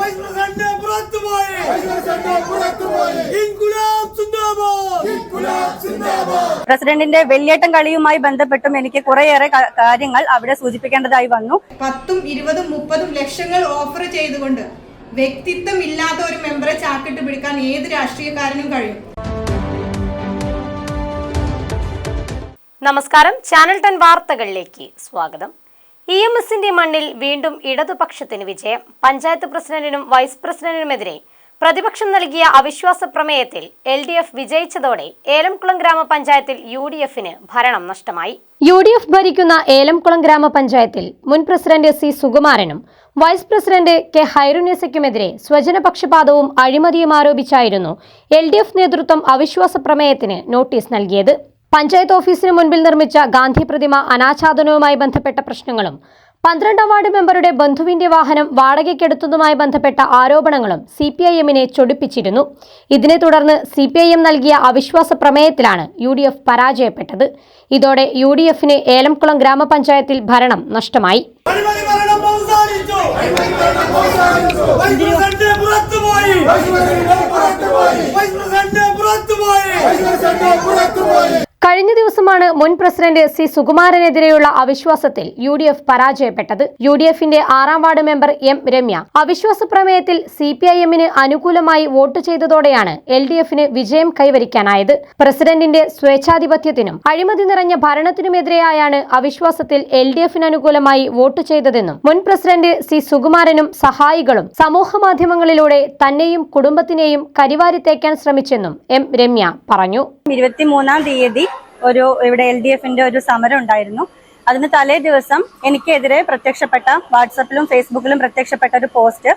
Vice president സിന്ദാബാദ്. പ്രസിഡന്റിന്റെ വെള്ളിയേട്ടം കളിയുമായി ബന്ധപ്പെട്ടും എനിക്ക് കുറേയേറെ കാര്യങ്ങൾ അവിടെ സൂചിപ്പിക്കേണ്ടതായി വന്നു. പത്തും ഇരുപതും മുപ്പതും ലക്ഷങ്ങൾ ഓഫർ ചെയ്തുകൊണ്ട് വ്യക്തിത്വം ഇല്ലാത്ത ഒരു മെമ്പറെ ചാക്കിട്ട് പിടിക്കാൻ ഏത് രാഷ്ട്രീയക്കാരനും കഴിയും? നമസ്കാരം. ചാനൽ ടെൻ വാർത്തകളിലേക്ക് സ്വാഗതം. ഇ എം എസിന്റെ മണ്ണിൽ വീണ്ടും ഇടതുപക്ഷത്തിന് വിജയം. പഞ്ചായത്ത് പ്രസിഡന്റിനും വൈസ് പ്രസിഡന്റിനുമെതിരെ പ്രതിപക്ഷം നൽകിയ അവിശ്വാസ പ്രമേയത്തിൽ എൽ ഡി എഫ് വിജയിച്ചതോടെ ഏലംകുളം ഗ്രാമപഞ്ചായത്തിൽ യു ഡി എഫിന് ഭരണം നഷ്ടമായി. യു ഡി എഫ് ഭരിക്കുന്ന ഏലംകുളം ഗ്രാമപഞ്ചായത്തിൽ മുൻ പ്രസിഡന്റ് സി സുകുമാരനും വൈസ് പ്രസിഡന്റ് കെ ഹൈറുനേസയ്ക്കുമെതിരെ സ്വജനപക്ഷപാതവും അഴിമതിയും ആരോപിച്ചായിരുന്നു എൽ ഡി എഫ് നേതൃത്വം അവിശ്വാസ പ്രമേയത്തിന് നോട്ടീസ് നൽകിയത്. പഞ്ചായത്ത് ഓഫീസിന് മുൻപിൽ നിർമ്മിച്ച ഗാന്ധി പ്രതിമ അനാച്ഛാദനവുമായി ബന്ധപ്പെട്ട പ്രശ്നങ്ങളും പന്ത്രണ്ടാം വാർഡ് മെമ്പറുടെ ബന്ധുവിന്റെ വാഹനം വാടകയ്ക്കെടുത്തതുമായി ബന്ധപ്പെട്ട ആരോപണങ്ങളും സി പി ഐ എമ്മിനെ ചൊടിപ്പിച്ചിരുന്നു. ഇതിനെ തുടർന്ന് സി പി ഐ എം നൽകിയ അവിശ്വാസ പ്രമേയത്തിലാണ് യു ഡി എഫ് പരാജയപ്പെട്ടത്. ഇതോടെ യു ഡി എഫിന് ഏലംകുളം ഗ്രാമപഞ്ചായത്തിൽ ഭരണം നഷ്ടമായി. കഴിഞ്ഞ ദിവസമാണ് മുൻ പ്രസിഡന്റ് സി സുകുമാരനെതിരെയുള്ള അവിശ്വാസത്തിൽ യു ഡി എഫ് പരാജയപ്പെട്ടത്. യു ഡി എഫിന്റെ ആറാം വാർഡ് മെമ്പർ എം രമ്യ. അവിശ്വാസ പ്രമേയത്തിൽ സി പി ഐ എമ്മിന് അനുകൂലമായി വോട്ട് ചെയ്തതോടെയാണ് എൽ ഡി എഫിന് വിജയം കൈവരിക്കാനായത്. പ്രസിഡന്റിന്റെ സ്വേച്ഛാധിപത്യത്തിനും അഴിമതി നിറഞ്ഞ ഭരണത്തിനുമെതിരെയായാണ് അവിശ്വാസത്തിൽ എൽ ഡി എഫിന് അനുകൂലമായി വോട്ട് ചെയ്തതെന്നും മുൻ പ്രസിഡന്റ് സി സുകുമാരനും സഹായികളും സമൂഹ മാധ്യമങ്ങളിലൂടെ തന്നെയും കുടുംബത്തിനെയും കരിവാരിത്തേക്കാൻ ശ്രമിച്ചെന്നും എം രമ്യ പറഞ്ഞു. ഇരുപത്തിമൂന്നാം തീയതി ഒരു ഇവിടെ എൽ ഡി എഫിന്റെ ഒരു സമരം ഉണ്ടായിരുന്നു. അതിന് തലേ ദിവസം എനിക്കെതിരെ പ്രത്യക്ഷപ്പെട്ട വാട്സപ്പിലും ഫേസ്ബുക്കിലും പ്രത്യക്ഷപ്പെട്ട ഒരു പോസ്റ്റ്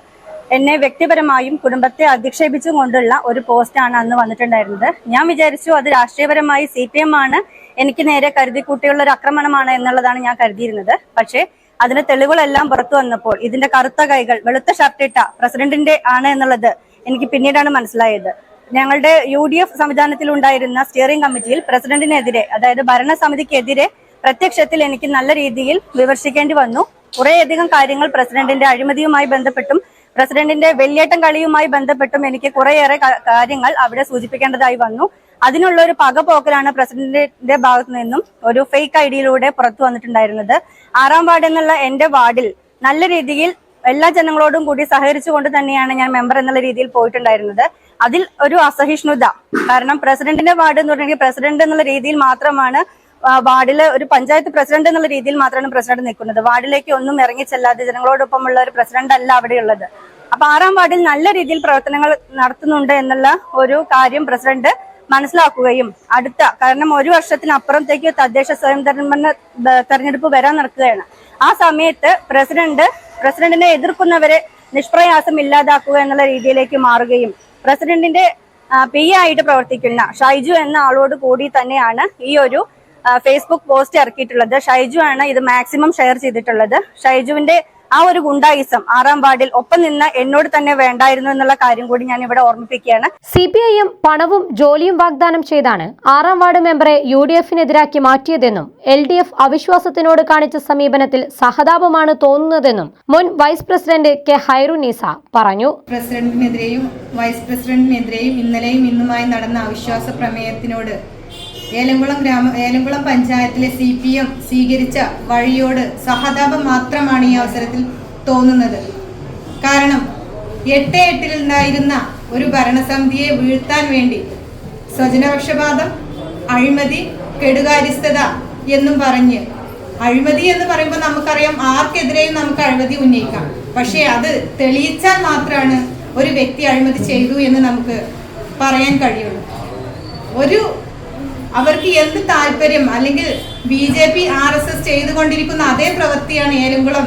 എന്നെ വ്യക്തിപരമായും കുടുംബത്തെ അധിക്ഷേപിച്ചും കൊണ്ടുള്ള ഒരു പോസ്റ്റാണ് അന്ന് വന്നിട്ടുണ്ടായിരുന്നത്. ഞാൻ വിചാരിച്ചു അത് രാഷ്ട്രീയപരമായി സി പി എം ആണ്. എനിക്ക് നേരെ കരുതിക്കൂട്ടിയുള്ള ഒരു ആക്രമണമാണ് എന്നുള്ളതാണ് ഞാൻ കരുതിയിരുന്നത്. പക്ഷേ അതിന്റെ തെളിവുകളെല്ലാം പുറത്തു വന്നപ്പോൾ ഇതിന്റെ കറുത്ത കൈകൾ വെളുത്ത ഷർട്ടിട്ട പ്രസിഡന്റിന്റെ ആണ് എന്നുള്ളത് എനിക്ക് പിന്നീടാണ് മനസ്സിലായത്. ഞങ്ങളുടെ യു ഡി എഫ് സംവിധാനത്തിൽ ഉണ്ടായിരുന്ന സ്റ്റിയറിംഗ് കമ്മിറ്റിയിൽ പ്രസിഡന്റിനെതിരെ അതായത് ഭരണസമിതിക്കെതിരെ പ്രത്യക്ഷത്തിൽ എനിക്ക് നല്ല രീതിയിൽ വിമർശിക്കേണ്ടി വന്നു. കുറേയധികം കാര്യങ്ങൾ പ്രസിഡന്റിന്റെ അഴിമതിയുമായി ബന്ധപ്പെട്ടും പ്രസിഡന്റിന്റെ വെള്ളിയേട്ടം കളിയുമായി ബന്ധപ്പെട്ടും എനിക്ക് കുറേയേറെ കാര്യങ്ങൾ അവിടെ സൂചിപ്പിക്കേണ്ടതായി വന്നു. അതിനുള്ള ഒരു പകപോക്കലാണ് പ്രസിഡന്റിന്റെ ഭാഗത്തു നിന്നും ഒരു ഫേക്ക് ഐഡിയിലൂടെ പുറത്തു വന്നിട്ടുണ്ടായിരുന്നത്. ആറാം വാർഡ് എന്നുള്ള എന്റെ വാർഡിൽ നല്ല രീതിയിൽ എല്ലാ ജനങ്ങളോടും കൂടി സഹകരിച്ചുകൊണ്ട് തന്നെയാണ് ഞാൻ മെമ്പർ എന്നുള്ള രീതിയിൽ പോയിട്ടുണ്ടായിരുന്നത്. അതിൽ ഒരു അസഹിഷ്ണുത. കാരണം പ്രസിഡന്റിന്റെ വാർഡ് എന്ന് പറഞ്ഞെങ്കിൽ പ്രസിഡന്റ് എന്നുള്ള രീതിയിൽ മാത്രമാണ് വാർഡിലെ ഒരു പഞ്ചായത്ത് പ്രസിഡന്റ് എന്നുള്ള രീതിയിൽ മാത്രമാണ് പ്രസിഡന്റ് നിൽക്കുന്നത്. വാർഡിലേക്ക് ഒന്നും ഇറങ്ങി ചെല്ലാതെ ജനങ്ങളോടൊപ്പമുള്ള ഒരു പ്രസിഡന്റ് അല്ല അവിടെ ഉള്ളത് അപ്പൊ ആറാം വാർഡിൽ നല്ല രീതിയിൽ പ്രവർത്തനങ്ങൾ നടത്തുന്നുണ്ട് എന്നുള്ള ഒരു കാര്യം പ്രസിഡന്റ് മനസ്സിലാക്കുകയും അടുത്ത കാരണം ഒരു വർഷത്തിനപ്പുറത്തേക്ക് തദ്ദേശ സ്വയംഭരണ ബ- തെരഞ്ഞെടുപ്പ് വരാൻ നടക്കുകയാണ്. ആ സമയത്ത് പ്രസിഡന്റ് പ്രസിഡന്റിനെ എതിർക്കുന്നവരെ നിഷ്പ്രയാസം ഇല്ലാതാക്കുക എന്നുള്ള രീതിയിലേക്ക് മാറുകയും പ്രസിഡന്റിന്റെ പി ആയിട്ട് പ്രവർത്തിക്കുന്ന ഷൈജു എന്ന ആളോട് കൂടി തന്നെയാണ് ഈ ഒരു ഫേസ്ബുക്ക് പോസ്റ്റ് ഇറക്കിയിട്ടുള്ളത്. ഷൈജു ആണ് ഇത് മാക്സിമം ഷെയർ ചെയ്തിട്ടുള്ളത്. ഷൈജുവിന്റെ ആ ഒരു ഗുണ്ടായിസം ആറാം വാർഡിൽ ഒപ്പം നിന്ന് എന്നോട് തന്നെ വേണ്ടായിരുന്നു എന്നുള്ള കാര്യം കൂടി ഞാൻ ഇവിടെ ഓർമ്മിപ്പിക്കുകയാണ്. സി പി ഐ എം പണവും ജോലിയും വാഗ്ദാനം ചെയ്താണ് ആറാം വാർഡ് മെമ്പറെ യു ഡി എഫിനെതിരാക്കി മാറ്റിയതെന്നും എൽ ഡി എഫ് അവിശ്വാസത്തിനോട് കാണിച്ച സമീപനത്തിൽ സഹതാപമാണ് തോന്നുന്നതെന്നും മുൻ വൈസ് പ്രസിഡന്റ് കെ ഹൈറുനീസ പറഞ്ഞു. പ്രസിഡന്റിനെതിരെയും വൈസ് പ്രസിഡന്റിനെതിരെയും ഇന്നലെയും ഇന്നുമായി നടന്ന അവിശ്വാസ പ്രമേയത്തിനോട് ഏലംകുളം ഗ്രാമ ഏലംകുളം പഞ്ചായത്തിലെ സി പി എം സ്വീകരിച്ച വഴിയോട് സഹതാപം മാത്രമാണ് ഈ അവസരത്തിൽ തോന്നുന്നത്. കാരണം എട്ട് എട്ടിലുണ്ടായിരുന്ന ഒരു ഭരണസമിതിയെ വീഴ്ത്താൻ വേണ്ടി സ്വജനപക്ഷപാതം അഴിമതി കെടുകാര്യസ്ഥത എന്നും പറഞ്ഞ് അഴിമതി എന്ന് പറയുമ്പോൾ നമുക്കറിയാം ആർക്കെതിരെയും നമുക്ക് അഴിമതി ഉന്നയിക്കാം. പക്ഷേ അത് തെളിയിച്ചാൽ മാത്രമാണ് ഒരു വ്യക്തി അഴിമതി ചെയ്തു എന്ന് നമുക്ക് പറയാൻ കഴിയുള്ളൂ. ഒരു അവർക്ക് എന്ത് താല്പര്യം? അല്ലെങ്കിൽ B J P R S S ചെയ്തുകൊണ്ടിരിക്കുന്ന അതേ പ്രവൃത്തിയാണ് ഏലംകുളം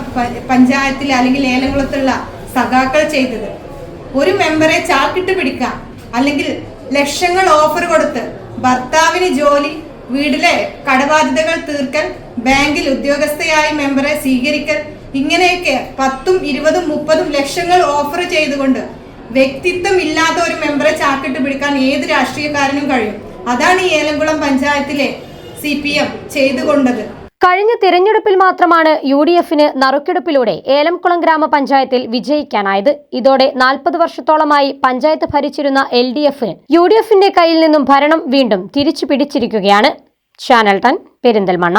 പഞ്ചായത്തിൽ അല്ലെങ്കിൽ ഏലംകുളത്തുള്ള സഖാക്കൾ ചെയ്തത്. ഒരു മെമ്പറെ ചാക്കിട്ട് പിടിക്കാം. അല്ലെങ്കിൽ ലക്ഷങ്ങൾ ഓഫർ കൊടുത്ത് ഭർത്താവിന് ജോലി വീട്ടിലെ കടബാധ്യതകൾ തീർക്കൽ ബാങ്കിൽ ഉദ്യോഗസ്ഥയായി മെമ്പറെ സ്വീകരിക്കൽ ഇങ്ങനെയൊക്കെ പത്തും ഇരുപതും മുപ്പതും ലക്ഷങ്ങൾ ഓഫർ ചെയ്തുകൊണ്ട് വ്യക്തിത്വം ഇല്ലാത്ത ഒരു മെമ്പറെ ചാക്കിട്ട് പിടിക്കാൻ ഏത് രാഷ്ട്രീയക്കാരനും കഴിയും? അതാണ് ഈ ഏലംകുളം പഞ്ചായത്തിലെ സി പി എം ചെയ്തുകൊണ്ടത്. കഴിഞ്ഞ തിരഞ്ഞെടുപ്പിൽ മാത്രമാണ് യു ഡി എഫിന് നറുക്കെടുപ്പിലൂടെ ഏലംകുളം ഗ്രാമപഞ്ചായത്തിൽ വിജയിക്കാനായത്. ഇതോടെ നാൽപ്പത് വർഷത്തോളമായി പഞ്ചായത്ത് ഭരിച്ചിരുന്ന L D F U D എഫിന്റെ കയ്യിൽ നിന്നും ഭരണം വീണ്ടും തിരിച്ചു പിടിച്ചിരിക്കുകയാണ് ചാനൽ ടൺ പെരിന്തൽമണ്ണ.